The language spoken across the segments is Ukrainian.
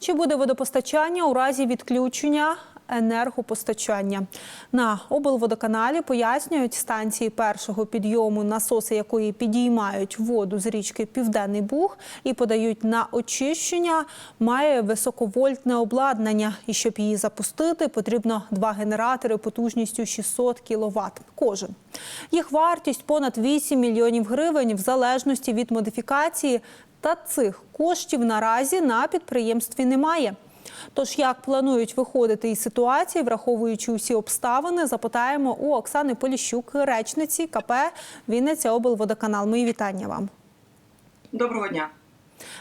Чи буде водопостачання у разі відключення енергопостачання? На облводоканалі пояснюють станції першого підйому, насоси якої підіймають воду з річки Південний Буг і подають на очищення, має високовольтне обладнання. І щоб її запустити, потрібно два генератори потужністю 600 кВт кожен. Їх вартість понад 8 мільйонів гривень в залежності від модифікації. Та цих коштів наразі на підприємстві немає. Тож як планують виходити із ситуації, враховуючи усі обставини, запитаємо у Оксани Поліщук, речниці КП Вінниця облводоканал. Мої вітання вам. Доброго дня.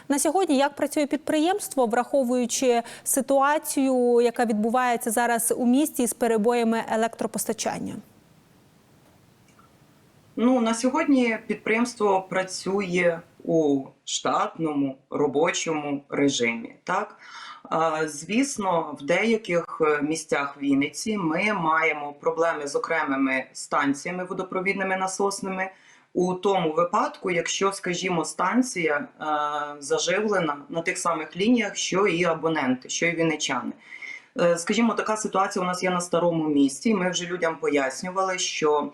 На сьогодні як працює підприємство, враховуючи ситуацію, яка відбувається зараз у місті з перебоями електропостачання? Ну на сьогодні підприємство працює у штатному робочому режимі. Так звісно, в деяких е, місцях Вінниці ми маємо проблеми з окремими станціями водопровідними насосними. У тому випадку, якщо, скажімо, станція е, заживлена на тих самих лініях, що і абоненти, що і вінничани. Е, Скажімо, така ситуація у нас є на старому місті. Ми вже людям пояснювали, що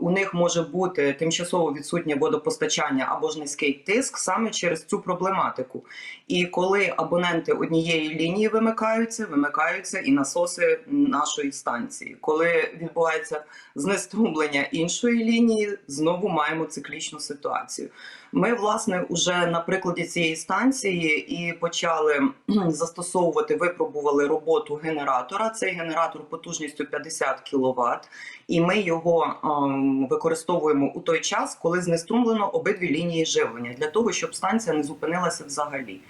у них може бути тимчасово відсутнє водопостачання або ж низький тиск саме через цю проблематику. І коли абоненти однієї лінії вимикаються, вимикаються і насоси нашої станції. Коли відбувається знеструмлення іншої лінії, знову маємо циклічну ситуацію. Ми, власне, уже на прикладі цієї станції і почали застосовувати, випробували роботу генератора. Цей генератор потужністю 50 кВт, і ми його ем, використовуємо у той час, коли знеструмлено обидві лінії живлення, для того, щоб станція не зупинилася взагалі.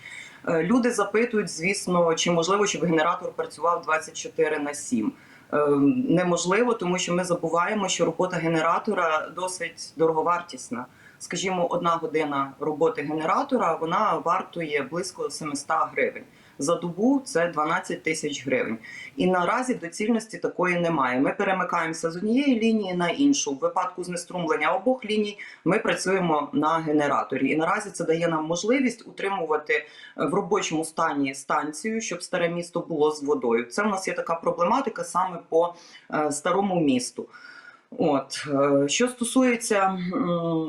Е, Люди запитують, звісно, чи можливо, щоб генератор працював 24 на 7. Е, Неможливо, тому що ми забуваємо, що робота генератора досить дороговартісна. Скажімо, одна година роботи генератора вона вартує близько 700 гривень. За добу це 12 тисяч гривень. І наразі доцільності такої немає. Ми перемикаємося з однієї лінії на іншу. В випадку знеструмлення обох ліній ми працюємо на генераторі. І наразі це дає нам можливість утримувати е, в робочому стані станцію, щоб старе місто було з водою. Це в нас є така проблематика саме по е, старому місту. От е, що стосується,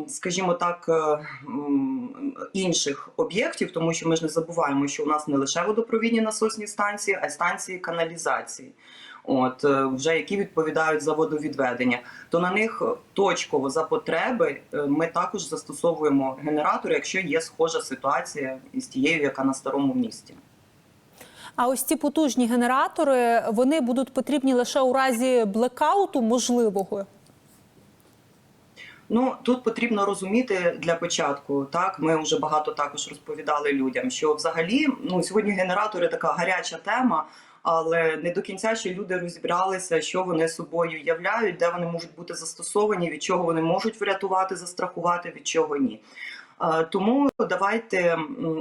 скажімо так, е, інших об'єктів, тому що ми ж не забуваємо, що у нас не лише водопровідні насосні станції, а й станції каналізації. От е, вже які відповідають за водовідведення, то на них точково за потреби ми також застосовуємо генератори, якщо є схожа ситуація із тією, яка на старому місті. А ось ці потужні генератори вони будуть потрібні лише у разі блекауту можливого. Ну тут потрібно розуміти для початку. Так ми вже багато також розповідали людям, що взагалі ну сьогодні генератори така гаряча тема. Але не до кінця ще люди розібралися, що вони собою являють, де вони можуть бути застосовані, від чого вони можуть врятувати, застрахувати, від чого ні. Е, Тому давайте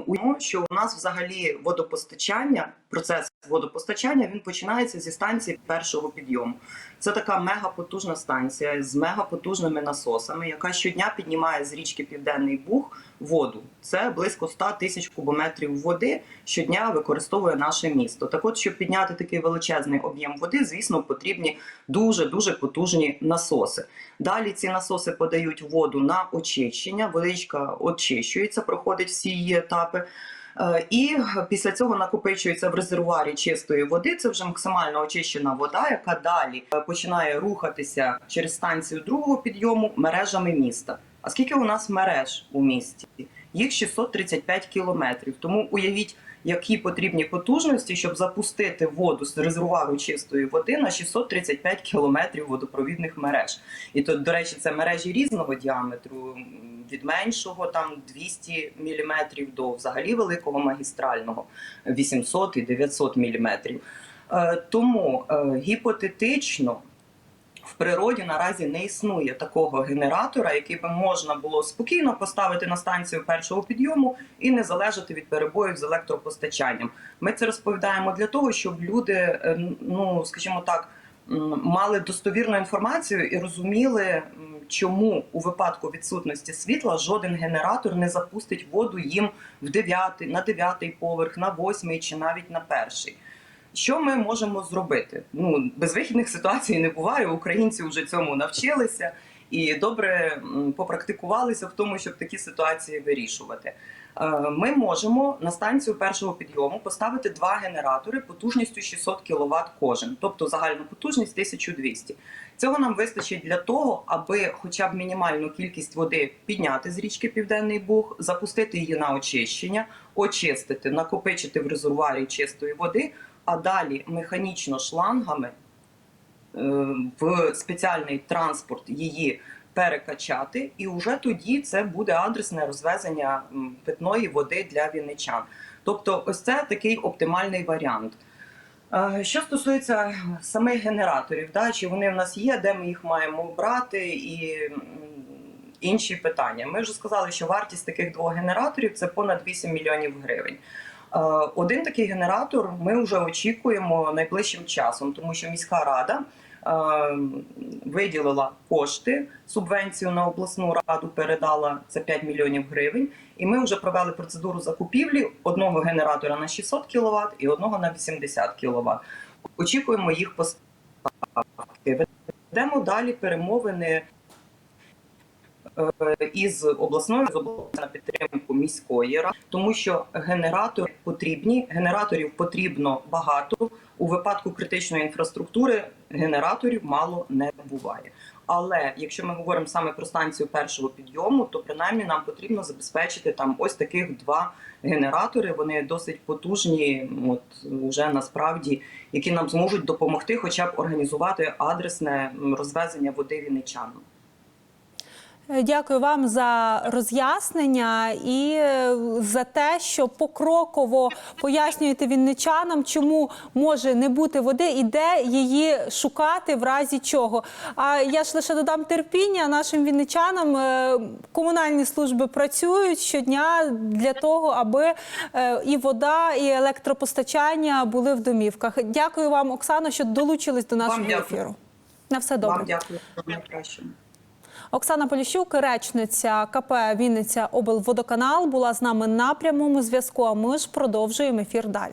уявимо, що у нас взагалі водопостачання, процес водопостачання він починається зі станції першого підйому. Це така мегапотужна станція з мегапотужними насосами, яка щодня піднімає з річки Південний Буг воду. Це близько 100 тисяч кубометрів води щодня використовує наше місто. Так от, щоб підняти такий величезний об'єм води, звісно, потрібні дуже дуже потужні насоси. Далі ці насоси подають воду на очищення. Водичка очищується, проходить всі її етапи. Е, І після цього накопичується в резервуарі чистої води. Це вже максимально очищена вода, яка далі е, починає рухатися через станцію другого підйому мережами міста. А скільки у нас мереж у місті? Їх 635 кілометрів. Тому уявіть, які потрібні потужності, щоб запустити воду з резервуару чистої води на 635 кілометрів водопровідних мереж. І тут, до речі, це мережі різного діаметру, від меншого там 200 мм до взагалі великого магістрального 800 і 900 мм. Е, Тому е, гіпотетично в природі наразі не існує такого генератора, який би можна було спокійно поставити на станцію першого підйому і не залежати від перебоїв з електропостачанням. Ми це розповідаємо для того, щоб люди, е, ну скажімо так. мали достовірну інформацію і розуміли, чому у випадку відсутності світла жоден генератор не запустить воду їм в дев'ятий, на дев'ятий поверх, на восьмий чи навіть на перший. Що ми можемо зробити? Ну безвихідних ситуацій не буває. Українці вже цьому навчилися і добре попрактикувалися в тому, щоб такі ситуації вирішувати. Е, Ми можемо на станцію першого підйому поставити два генератори потужністю 600 кВт кожен, тобто загальна потужність 1200. Цього нам вистачить для того, аби хоча б мінімальну кількість води підняти з річки Південний Буг, запустити її на очищення, очистити, накопичити в резервуарі чистої води, а далі механічно шлангами е, в спеціальний транспорт її перекачати, і вже тоді це буде адресне розвезення питної води для вінничан. Тобто, ось це такий оптимальний варіант. Е, Що стосується самих генераторів, да, чи вони в нас є, де ми їх маємо брати, і інші питання. Ми вже сказали, що вартість таких двох генераторів це понад 8 мільйонів гривень. Е, Один такий генератор ми вже очікуємо найближчим часом, тому що міська рада е, виділила кошти, субвенцію на обласну раду передала це 5 мільйонів гривень. І ми вже провели процедуру закупівлі одного генератора на 600 кВт і одного на 80 кВт. Очікуємо їх поставки. Ведемо далі перемовини із обласною з на підтримку міської ради, тому що генератори потрібні, генераторів потрібно багато. У випадку критичної інфраструктури генераторів мало не буває. Але якщо ми говоримо саме про станцію першого підйому, то принаймні нам потрібно забезпечити там ось таких два генератори. Вони досить потужні, от вже насправді, які нам зможуть допомогти, хоча б організувати адресне розвезення води вінничанам. Дякую вам за роз'яснення і е, за те, що покроково пояснюєте вінничанам, чому може не бути води і де її шукати в разі чого. А я ж лише додам терпіння нашим вінничанам. Е, Комунальні служби працюють щодня для того, аби е, і вода, і електропостачання були в домівках. Дякую вам, Оксано, що долучились до нашого ефіру. На все добре. Вам дякую. Оксана Поліщук, речниця КП Вінниця облводоканал, була з нами на прямому зв'язку. А ми ж продовжуємо ефір далі.